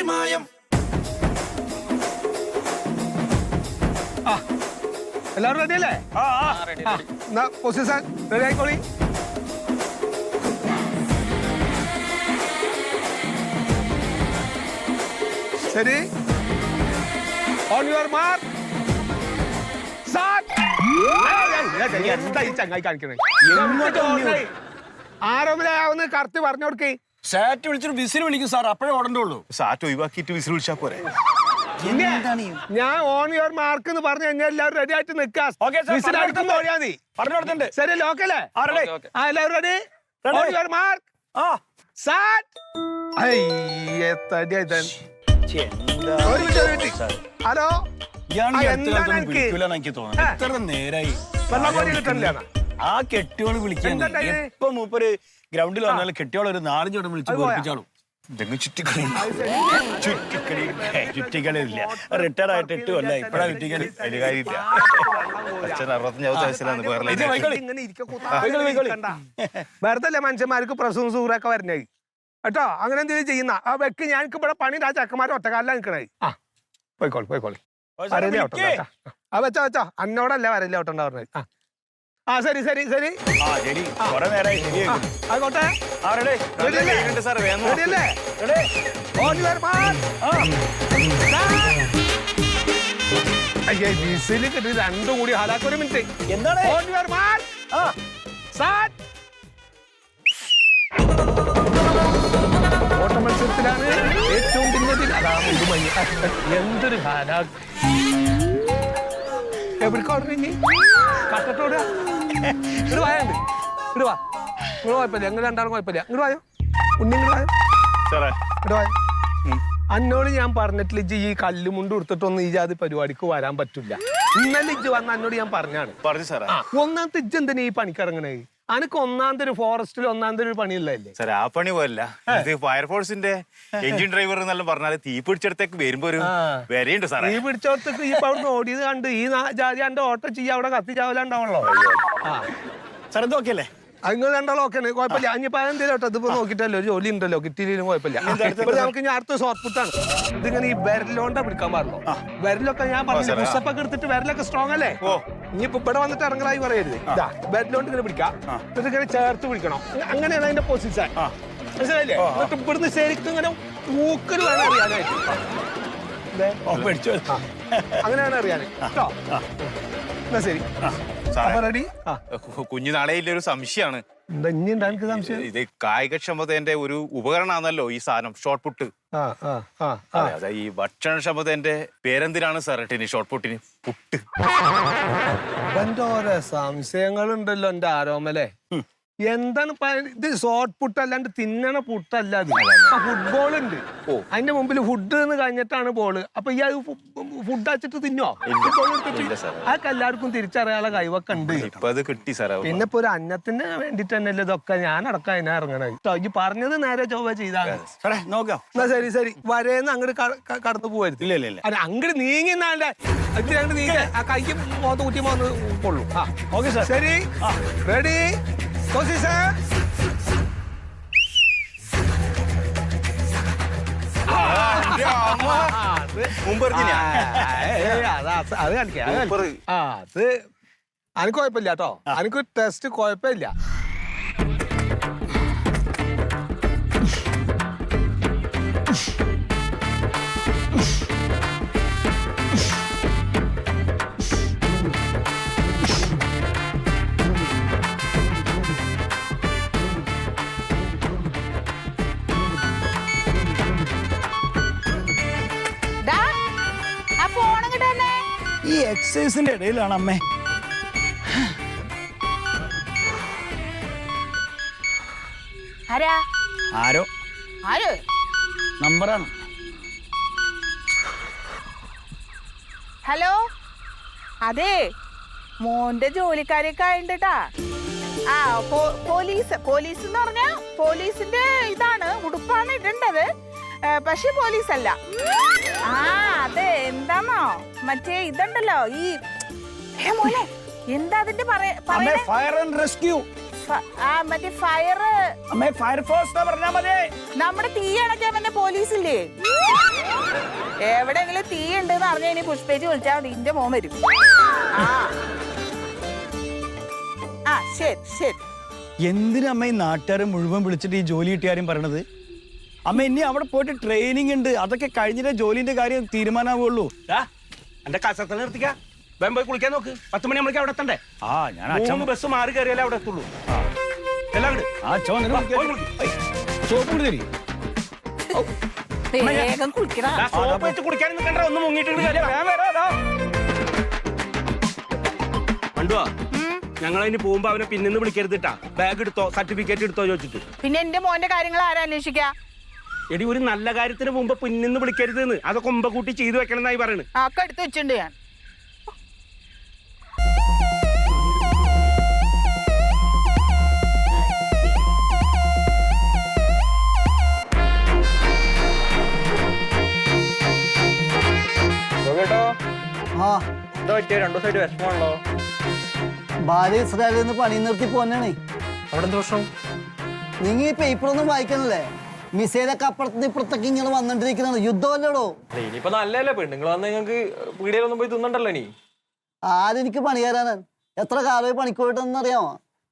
പാറിമായം എല്ലാവരും റെഡി അല്ലേ? ആ ആ സാർ പൊസിഷൻ റെഡി ആയിക്കോളി. ശരി. ഓൺ യുവർ മാർക്ക് എന്താ ഈ ചങ്ങായി കാണിക്കണേ ആരോമിലാവുന്ന കറക്റ്റ് പറഞ്ഞു കൊടുക്കേ. സാറ്റ് വിളിച്ചിട്ട് വിസിൽ വിളിക്കും സാർ അപ്പോഴേ ഓടണ്ടുള്ളൂ സാറ്റ് ഒഴിവാക്കിയിട്ട് വിസിൽ വിളിച്ചാ പോരെ? ഞാൻ ഓൺ യുവർ മാർക്ക് എന്ന് പറഞ്ഞു കഴിഞ്ഞാൽ എല്ലാവരും റെഡി ആയിട്ട് നിൽക്കാം ശരി ലോക്കല്ലേ ആ എല്ലാവരും റെഡി ഓൺ യുവർ മാർക്ക് ആ. സാറ്റ് അയ്യേ തടിയായി തന്നെ ഒരു മിനിറ്റ്, ഒരു മിനിറ്റ്. ഹലോ? ആ കെട്ടിയോൾ വിളിക്കാൻ ഇപ്പൊ മൂപ്പര് ഗ്രൗണ്ടിൽ വന്നാൽ കെട്ടിയോളം ഒരു നാലഞ്ച് വട്ടം വിളിച്ച്? തോൽപ്പിച്ചാളും ഇതെങ്ങ് ചുറ്റിക്കളി? ചുറ്റിക്കളി. ചുറ്റിക്കളി ഇല്ല റിട്ടയർഡ് ആയിട്ട് എട്ട് കൊല്ല ഇപ്പഴാ ചുറ്റിക്കളി. അതിന് കാര്യമില്ല. അച്ഛൻ വയസ്സിലാണ്. വെറുതെ അല്ലേ മനുഷ്യന്മാർക്ക് പ്രസവം സൂറൊക്കെ വരുന്നേ? കേട്ടോ അങ്ങനെ എന്തെങ്കിലും ചെയ്യുന്ന. ആ വെക്ക് ഞാൻ ഇവിടെ പണി ആ ചക്കന്മാരെ ഒറ്റക്കാലിലാണ് നിൽക്കണേ ആ. പോയിക്കോളി പോയിക്കോളി. വരല്ലേ ഓട്ടം കേട്ടോ. ആ വെച്ചോ വെച്ചോ. അന്നോടല്ല വരല്ലേ ഓട്ടം പറഞ്ഞത്. ആ. ആ ശരി ശരി ശരി. ആ ശരി. കൊറേ നേരമായി ആ ആയിക്കോട്ടെ. ആരുടെ? അല്ലേ? സാറേ വേഗം Ready അല്ലേ On your mark. അയ്യേ വിസിൽ കിട്ടി. രണ്ടും കൂടി ഹാലാക്ക് ഒരു മിനിറ്റ്. എന്താണ്? യുവർ മാർക്ക് ആ. സാറ്റ് ഓട്ട മത്സരത്തിലാണ് ഏറ്റവും പിന്നതിൽ അതാ മുമ്പ് മഞ്ഞ. എന്തൊരു ഹാലാക്ക്. ഓർഡർ കട്ടത്തോട് ഇങ്ങോട്ട് വായണ്ട് ഇങ്ങോട്ട് വാ. നിങ്ങൾ കുഴപ്പമില്ല നിങ്ങൾ രണ്ടാളും കുഴപ്പമില്ല. ഇങ്ങോട്ട് വായോ? ഉണ്ണി ഇങ്ങോട്ട് വായോ? സാറേ. ഇങ്ങോട്ട് വായോ? അന്നോട് ഞാൻ പറഞ്ഞിട്ടില്ല ഇജ്ജ് ഈ കല്ലുമുണ്ട് കൊടുത്തിട്ടൊന്നും ഈ ജാതി പരിപാടിക്ക് വരാൻ പറ്റില്ല. ഇന്നലെ ഇജ്ജ് വന്ന അന്നോട് ഞാൻ പറഞ്ഞാണ്. പറഞ്ഞു സാറേ. ഒന്നാമത്തെ ഇജ്ജ് എന്തിനാ ഈ പണിക്കിറങ്ങണേ അനക്ക് ഒന്നാമത്തെ ഒരു ഫോറസ്റ്റിൽ ഒന്നാമത്തെ ഒരു പണിയില്ലേ സാർ ആ പണി പോലല്ല ഇത് ഫയർഫോഴ്സിന്റെ എഞ്ചിൻ ഡ്രൈവർ എന്നെല്ലാം പറഞ്ഞാൽ തീ പിടിച്ചെടുത്തേക്ക് വരുമ്പോ ഒരു. വരെയുണ്ട് സാറേ. തീ പിടിച്ചോടത്തേക്ക് ഈ അവിടുന്ന് ഓടിയത് കണ്ട് ഈ നാ- ജാതി എന്റെ ഓട്ടോ ചെയ്യാ അവിടെ കത്തി ചാവലുണ്ടാവണല്ലോ ആ. സാർ ഇത് നോക്കിയല്ലേ അല്ലേ നിങ്ങൾ രണ്ടാളും ഓക്കെ കുഴപ്പമില്ല. ഇനിയിപ്പോ അതെന്തേലും കേട്ടോ ഇതിപ്പോ നോക്കിട്ടല്ലോ ഒരു ജോലി ഉണ്ടല്ലോ കിട്ടിയില്ലെങ്കിലും കുഴപ്പമില്ല. ഇപ്പൊ നമുക്ക് ഇനി അടുത്ത ഷോർട്ട് പുട്ടാണ് ഇതിങ്ങനെ ഈ വിരലോണ്ടാ പിടിക്കാൻ പാടുള്ളൂ. വിരലൊക്കെ ഞാൻ പറഞ്ഞു പുസ്തപ്പൊക്കെ എടുത്തിട്ട് വിരലൊക്കെ സ്ട്രോങ് അല്ലേ? ഓ. ഇനിയിപ്പോ ഇവിടെ വന്നിട്ട് ഇറങ്ങലായി പറയരുത്. ഇതാ ബാറ്റിലോട്ട് ഇങ്ങനെ പിടിക്കാം. എന്നിട്ട് ഇങ്ങനെ ചേർത്ത് പിടിക്കണം. അങ്ങനെയാണ് അതിന്റെ പൊസിഷൻ മനസ്സിലായില്ലേ? എന്നിട്ട് ഇവിടുന്ന് ശരിക്കും ഇങ്ങനെ ഊക്കൽ വേണം അറിയാനായിട്ട്. അങ്ങനെയാണ് അറിയാൻ കേട്ടോ എന്നാ ശരി. റെഡി? കുഞ്ഞു നാളെയിലെ ഒരു സംശയമാണ് ഇത് കായികക്ഷമതന്റെ ഒരു ഉപകരണമാണല്ലോ ഈ സാധനം ഷോർട്ട് പുട്ട് അതെ ഈ ഭക്ഷണക്ഷമതന്റെ പേരെന്തിനാണ് സാർ ഇനി ഷോർട്ട് പുട്ടിന് പുട്ട്. എന്റെ ഓരോ സംശയങ്ങളുണ്ടല്ലോ എന്റെ ആരോമലെ. എന്താണ് ഇത് ഷോർട്ട് പുട്ട് അല്ലാണ്ട് തിന്നണ പുട്ടല്ല അത്. ഫുട്ബോൾ ഉണ്ട്. അതിന്റെ മുമ്പിൽ ഫുഡ് എന്ന് കഴിഞ്ഞിട്ടാണ് ബോൾ അപ്പൊ ഈ ഫുഡ് അച്ചിട്ട് തിന്നോ? അതൊക്കെ എല്ലാവർക്കും തിരിച്ചറിയാനുള്ള കഴിവൊക്കെ ഉണ്ട്. കിട്ടി പിന്നെ ഇപ്പൊ ഒരു അന്നത്തിന് വേണ്ടിട്ട് തന്നെയല്ലേ ഇതൊക്കെ? ഞാൻ അടക്കം അതിനെ ഇറങ്ങണത്. ഈ പറഞ്ഞത് നേരെ ചൊവ്വ ചെയ്താണ് എന്നാ ശരി ശരി. വരേന്ന് അങ്ങോട്ട് കടന്നു പോവരുത്. അങ്ങോട്ട് നീങ്ങി നീങ്ങി. ആ കൈക്ക് മോത്ത് കുറ്റി മോന്ന് കൊള്ളു. ആ. ഓക്കെ സാർ ശരി. റെഡി അത് കളിക്കാം അത് അത് അനക്ക് കുഴപ്പമില്ല കേട്ടോ. അനക്ക് ടെസ്റ്റ് കുഴപ്പമില്ല. എക്സസൈസിന്റെ ഇടയിലാണ് അമ്മേ. ആരാ? ആരോ? ആര്? നമ്പറാണ്. ഹലോ? അതെ മോന്റെ ജോലിക്കാരൊക്കെ ആയിട്ടാ ആ പോലീസ് പോലീസ് എന്ന് പറഞ്ഞാ പോലീസിന്റെ ഇതാണ് ഉടുപ്പാണ് ഇടേണ്ടത്. പക്ഷെ പോലീസ് അല്ല ആ മറ്റേ ഇതുണ്ടല്ലോ ഈ ഏ, മോനെ എന്താ അതിന്റെ പറയ- അമ്മേ ഫയർ ആൻഡ് റെസ്ക്യൂ ആ മറ്റേ ഫയർ അമ്മേ എന്ന് പറഞ്ഞാ മതി. നമ്മുടെ തീ അണയ്ക്കാൻ വന്ന പോലീസില്ലേ? എവിടെയെങ്കിലും തീ ഉണ്ടെന്ന് എന്ന് ഇനി പുഷ്പേജി വിളിച്ചാൽ മതി. ഇന്റെ മോൻ വരും. ആ. ആ ശരി ശരി. എന്തിനമ്മ ഈ നാട്ടുകാരെ മുഴുവൻ വിളിച്ചിട്ട് ഈ ജോലി കിട്ടിയാരും പറയണത്? അമ്മ ഇനി അവിടെ പോയിട്ട് ട്രെയിനിങ് ഉണ്ട്. അതൊക്കെ കഴിഞ്ഞിട്ടേ ജോലിന്റെ കാര്യം തീരുമാനമാവുള്ളൂ എന്റെ കസത്തിൽ നിർത്തിക്ക. വേഗം പോയി കുളിക്കാൻ നോക്ക്. പത്ത് മണി നമ്മളേക്ക് അവിടെ എത്തണ്ടേ? ആ ഞാൻ അച്ഛൻ മൂന്ന് ബസ് മാറി കയറിയാലേ അവിടെ എത്തുള്ളൂ. എല്ലാം ഉണ്ട് ആ അച്ഛൻ വന്നിട്ട് വാ, പോയി വിളിക്കാം. കുളിക്ക്. ഏയ്, സോപ്പ് കൂടി തരി. വേഗം കുളിക്കടാ. വെച്ച് നിൽക്കണ്ട? ഒന്ന് മുങ്ങിയിട്ട് കണ്ടുവാ ഞങ്ങൾ അതിന് പോകുമ്പോ അവനെ പിന്നിന്ന് വിളിക്കരുത് കേട്ടാ ബാഗ് എടുത്തോ സർട്ടിഫിക്കറ്റ് എടുത്തോ ചോദിച്ചിട്ട്. പിന്നെ എന്റെ മോന്റെ കാര്യങ്ങൾ ആരാ അന്വേഷിക്കാ? എടി ഒരു നല്ല കാര്യത്തിന് മുമ്പ് പിന്നിന്ന് വിളിക്കരുത് എന്ന് അതൊക്കെ മുമ്പ് കൂട്ടി ചെയ്തു വെക്കണം എന്നായി പറയണ്. ആ ഒക്കെ എടുത്ത് വെച്ചിട്ടുണ്ട് ഞാൻ. ആ. എന്താ പറ്റിയ? രണ്ടു സൈഡ് വിഷമമാണല്ലോ. ഭാര്യ ഇസ്രായേലിൽ നിന്ന് പണി നിർത്തി പോന്നാണേ. അവിടെ എന്താ പ്രശ്നം? നിങ്ങൾ ഈ പേപ്പറൊന്നും വായിക്കണല്ലേ? മിസൈലൊക്കെ അപ്പുറത്ത് ഇപ്പുറത്തൊക്കെ ഇങ്ങനെ വന്നിട്ടിരിക്കുന്നത് യുദ്ധമല്ലോ ഇനിയിപ്പോ നല്ലല്ലേ പെണ്ണുങ്ങൾ വന്ന് നിങ്ങൾക്ക് പീടികയിലൊന്നും പോയി തിന്നണ്ടല്ലോ ഇനി. ആരെനിക്ക് പണി തരാനാണ്. എത്ര കാലമായി പണിക്ക് പോയിട്ടെന്ന് അറിയാമോ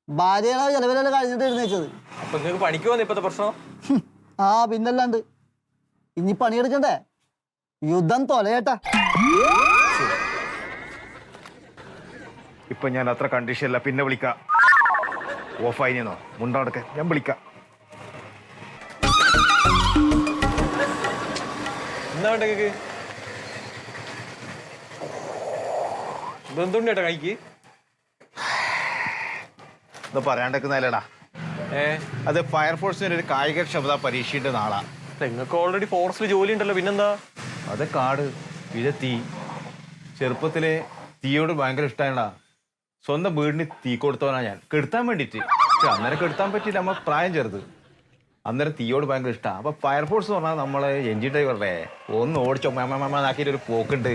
ഭാര്യയുടെ ചെലവിലല്ല കഴിഞ്ഞിട്ട് എഴുന്നേച്ചത് അപ്പൊ നിങ്ങൾക്ക് പണിക്ക് വന്നു ഇപ്പത്തെ പ്രശ്നം? ആ പിന്നല്ലാണ്ട്. ഇനി പണിയെടുക്കണ്ടേ? യുദ്ധം തൊലയേട്ടാ. ഇപ്പൊ ഞാൻ അത്ര കണ്ടീഷനില്ല പിന്നെ വിളിക്കാം. ഓഫായിനോ മുണ്ടടക്കെ ഞാൻ വിളിക്കാം. എന്താ വേണ്ട കേക്ക് ഇതെന്തുണ്ട് ചേട്ടാ കൈക്ക്. ഇത് പറയാണ്ടിരിക്കുന്നതല്ലേടാ ഏ? അത് ഫയർഫോഴ്സിന്റെ ഒരു കായികക്ഷമതാ പരീക്ഷയുടെ നാളാ. നിങ്ങൾക്ക് ഓൾറെഡി ഫോറസ്റ്റിൽ ജോലി ഉണ്ടല്ലോ പിന്നെന്താ? അത് കാട് പിന്നെ തീ. ചെറുപ്പത്തിലെ തീയോട് ഭയങ്കര ഇഷ്ടമായടാ സ്വന്തം വീടിന് തീ കൊടുത്തവനാ ഞാൻ. കെടുത്താൻ വേണ്ടിട്ട്. പക്ഷെ അന്നേരം കെടുത്താൻ പറ്റിയില്ല നമ്മ പ്രായം ചെറുത്. അന്നേരം തീയോട് ഭയങ്കര ഇഷ്ടമാണ് അപ്പൊ ഫയർഫോഴ്സ് പറഞ്ഞാൽ നമ്മളെ എൻജിൻ ഡ്രൈവറേ ഒന്ന് ഓടിച്ചോ മാക്കിയിട്ട് ഒരു പോക്കുണ്ട്.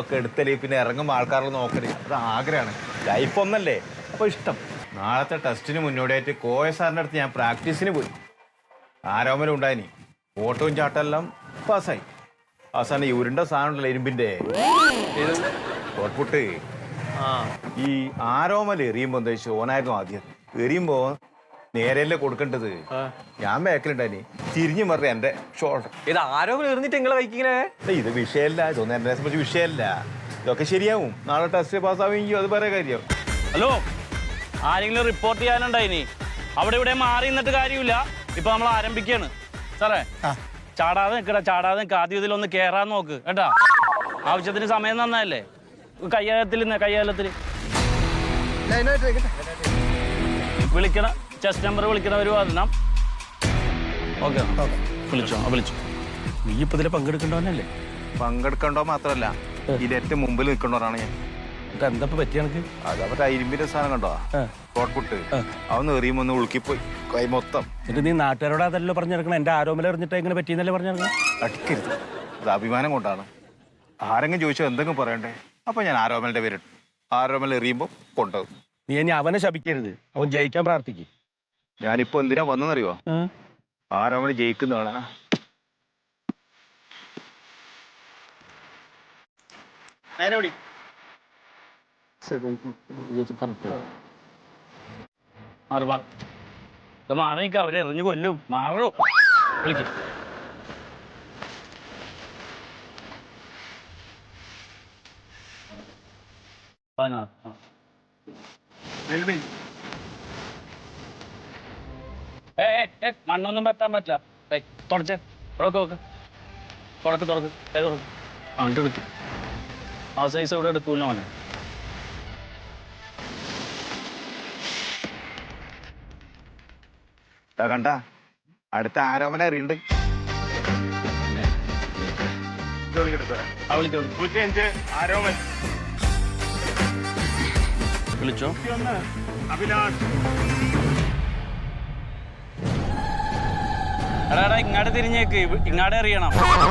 ഒക്കെ എടുത്തൽ പിന്നെ ഇറങ്ങുമ്പോൾ ആൾക്കാരെ നോക്കൽ. അത് ആഗ്രഹമാണ് ലൈഫ് ഒന്നല്ലേ? അപ്പൊ ഇഷ്ടം. നാളത്തെ ടെസ്റ്റിന് മുന്നോടിയായിട്ട് കോയ സാറിന്റെ അടുത്ത് ഞാൻ പ്രാക്ടീസിന് പോയി. ആരോമലും ഉണ്ടായിനി. ഓട്ടവും ചാട്ടെല്ലാം പാസ്സായി. അവസാനം ഈ ഉരുണ്ട സാധനം ഉണ്ടല്ലോ ഇരുമ്പിന്റെ ഈ ആരോമൽ എറിയുമ്പോൾ എന്താ വെച്ചാൽ ഓനായിരുന്നു ആദ്യം. എറിയുമ്പോ നേരെയല്ലേ കൊടുക്കേണ്ടത്? ഞാൻ മേക്കലുണ്ടായി തിരിഞ്ഞു മറിയ എന്റെ ഷോൾഡർ ഇത് ആരോ എറിഞ്ഞിട്ട് നിങ്ങളെ വൈകിങ്ങനെ ഇത് വിഷയമല്ല ഇതൊന്നും എന്നെ സംബന്ധിച്ച് വിഷയമല്ല. ഇതൊക്കെ ശരിയാവും. നാളെ ടെസ്റ്റ് പാസ്സാവുമെങ്കിൽ അത് പറയാ കാര്യം. ഹലോ ആരെങ്കിലും റിപ്പോർട്ട് ചെയ്യാനുണ്ടായിനി? അവിടെ ഇവിടെ മാറി നിന്നിട്ട് കാര്യമില്ല. ഇപ്പൊ നമ്മൾ ആരംഭിക്കാണ്. സാറേ ചാടാതെ നിൽക്കടാ ചാടാതെ നിൽക്കുക ആദ്യം ഇതിലൊന്ന് കേറാൻ നോക്ക് കേട്ടാ? ആവശ്യത്തിന് സമയം നന്നല്ലേ കയ്യാലത്തിൽ കയ്യാലത്തിൽ വിളിക്കണ ചെസ്റ്റ് നമ്പർ വിളിക്കണവർ വരണം ഓക്കെ. വിളിച്ചോ? ആ, വിളിച്ചോ. നീ ഇപ്പൊ ഇതിൽ പങ്കെടുക്കേണ്ടവനല്ലേ? പങ്കെടുക്കണ്ടോ മാത്രല്ല. ഇതിന്റെ മുമ്പിൽ നിൽക്കണ്ടോറാണ് ഞാൻ. എന്നിട്ട് എന്താ ഇപ്പൊ പറ്റിയ അത് ഇരുമ്പിന്റെ സാധനം കണ്ടോ? ഷോർട്ട്പുട്ട് അവന്ന് എറിയുമ്പോ ഒന്ന് ഉളുക്കിപ്പോയി. കൈ മൊത്തം. എന്നിട്ട് നീ നാട്ടുകാരോട് അതല്ലോ പറഞ്ഞെടുക്കണം എന്റെ ആരോമല എറിഞ്ഞിട്ട് എങ്ങനെ പറ്റിയെന്നല്ലേ പറഞ്ഞിറങ്ങണം അടിക്കരുത്. അത് അഭിമാനം കൊണ്ടാണ്. ആരെങ്കിലും ചോദിച്ചാൽ എന്തെങ്കിലും പറയണ്ടേ? അപ്പൊ ഞാൻ ആരോമലിന്റെ പേരിട്ടു. ആരോമൽ എറിയുമ്പോ കൊണ്ടുപോകും. നീ ഇനി അവനെ ശപിക്കരുത്. അവൻ ജയിക്കാൻ പ്രാർത്ഥിക്കും. ഞാനിപ്പോ എന്തിനാ വന്നെന്നറിയോ ആരോമൽ ജയിക്കുന്നതാണ് മാറിക്ക അവരെ എറിഞ്ഞു കൊല്ലും. മാറോ. വിളിക്കും. ഏ ഏ, മണ്ണൊന്നും പറ്റാൻ പറ്റില്ല. തുടച്ചേ തുറക്ക് നോക്ക് തുറക്ക് തുറക്ക്. കൈ തുറക്ക്. അങ്ങോട്ട് എടുക്ക്. ആ സൈസ് ഇവിടെ എടുക്കൂല മോനെ കണ്ട? അടുത്ത ആരോമല എറിയുണ്ട്. വിളിച്ചോ? വിളിച്ചോ എടാ ഇങ്ങോട്ട് ഇങ്ങാട് തിരിഞ്ഞേക്ക്. ഇങ്ങാടെ അറിയണം. എറിയണം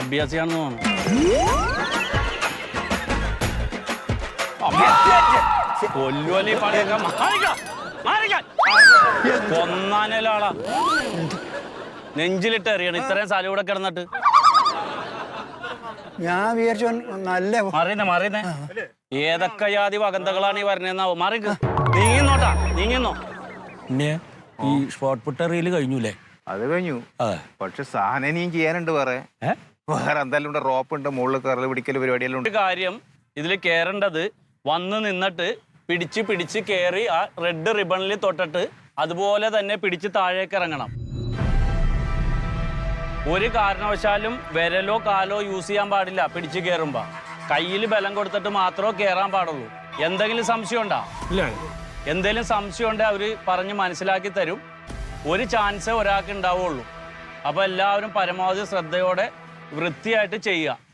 അഭ്യാസിയാണെന്ന് തോന്നുന്നു. പണിയൊക്കെ? നെഞ്ചിലിട്ട് അറിയണം ഇത്രയും സ്ഥലം ഇവിടെ കിടന്നിട്ട്. ഞാൻ വിചാരിച്ചു നല്ല മറിയുന്നേ മറിയുന്നേ. ഏതൊക്കെ ജാതി വകന്തകളാണ് ഈ പറഞ്ഞതെന്നാവും മറിക്ക് നീങ്ങിന്നോട്ടാ നീങ്ങിന്നോ? പിന്നെ ഈ ഷോർട്ട് പുട്ട് റീൽ കഴിഞ്ഞൂലേ? അത് കഴിഞ്ഞു. അതെ. പക്ഷെ സാധനം ഇനിയും ചെയ്യാനുണ്ട് വേറെ? വേറെ എന്തായാലും ഉണ്ട് റോപ്പ് ഉണ്ട് മുകളിൽ കയറൽ പിടിക്കൽ പരിപാടിയെല്ലാം ഉണ്ട്. ഒരു കാര്യം ഇതിൽ കയറേണ്ടത് വന്ന് നിന്നിട്ട് പിടിച്ച് പിടിച്ച് കയറി ആ റെഡ് റിബണിൽ തൊട്ടിട്ട് അതുപോലെ തന്നെ പിടിച്ച് താഴേക്ക് ഇറങ്ങണം. ഒരു കാരണവശാലും വിരലോ കാലോ യൂസ് ചെയ്യാൻ പാടില്ല പിടിച്ച് കയറുമ്പോ കയ്യിൽ ബലം കൊടുത്തിട്ട് മാത്രമേ കയറാൻ പാടുള്ളൂ. എന്തെങ്കിലും സംശയം ഉണ്ടോ ഇല്ല. എന്തെങ്കിലും സംശയം ഉണ്ടെങ്കിൽ അവർ പറഞ്ഞ് മനസ്സിലാക്കി തരും. ഒരു ചാൻസേ ഒരാൾക്ക് ഉണ്ടാവുള്ളൂ. അപ്പോൾ എല്ലാവരും പരമാവധി ശ്രദ്ധയോടെ വൃത്തിയായിട്ട് ചെയ്യുക.